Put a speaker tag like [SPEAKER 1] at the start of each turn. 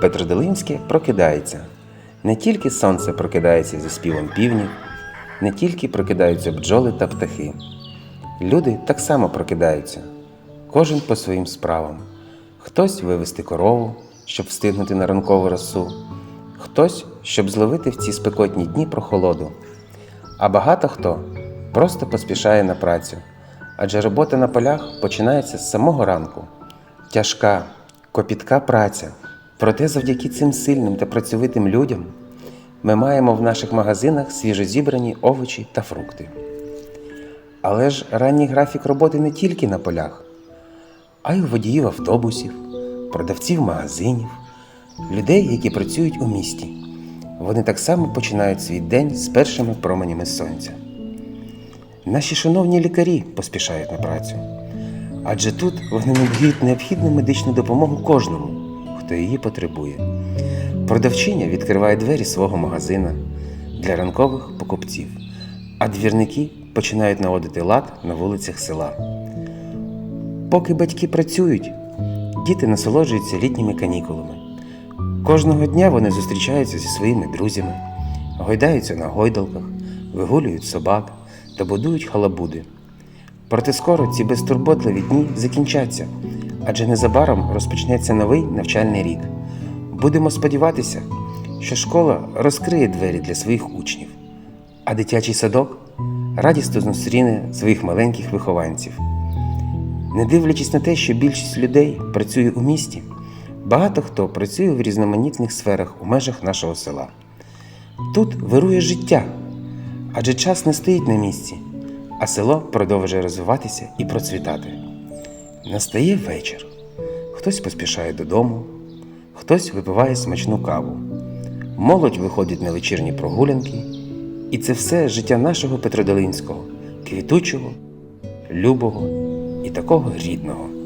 [SPEAKER 1] Петродолинське прокидається. Не тільки сонце прокидається зі співом півнів, не тільки прокидаються бджоли та птахи. Люди так само прокидаються, кожен по своїм справам. Хтось вивести корову, щоб встигнути на ранкову росу, хтось, щоб зловити в ці спекотні дні прохолоду. А багато хто просто поспішає на працю, адже робота на полях починається з самого ранку. Тяжка, копітка праця. Проте завдяки цим сильним та працьовитим людям ми маємо в наших магазинах свіжозібрані овочі та фрукти. Але ж ранній графік роботи не тільки на полях, а й у водіїв автобусів, продавців магазинів, людей, які працюють у місті. Вони так само починають свій день з першими променями сонця. Наші шановні лікарі поспішають на працю, адже тут вони надають необхідну медичну допомогу кожному, хто її потребує. Продавчиня відкриває двері свого магазина для ранкових покупців, а двірники починають наводити лад на вулицях села. Поки батьки працюють, діти насолоджуються літніми канікулами. Кожного дня вони зустрічаються зі своїми друзями, гойдаються на гойдалках, вигулюють собак та будують халабуди. Проте скоро ці безтурботливі дні закінчаться, адже незабаром розпочнеться новий навчальний рік. Будемо сподіватися, що школа розкриє двері для своїх учнів, а дитячий садок радісно зустріне своїх маленьких вихованців. Не дивлячись на те, що більшість людей працює у місті, багато хто працює в різноманітних сферах у межах нашого села. Тут вирує життя, адже час не стоїть на місці, а село продовжує розвиватися і процвітати. Настає вечір. Хтось поспішає додому, хтось випиває смачну каву. Молодь виходить на вечірні прогулянки, і це все життя нашого Петродолинського, квітучого, любого і такого рідного.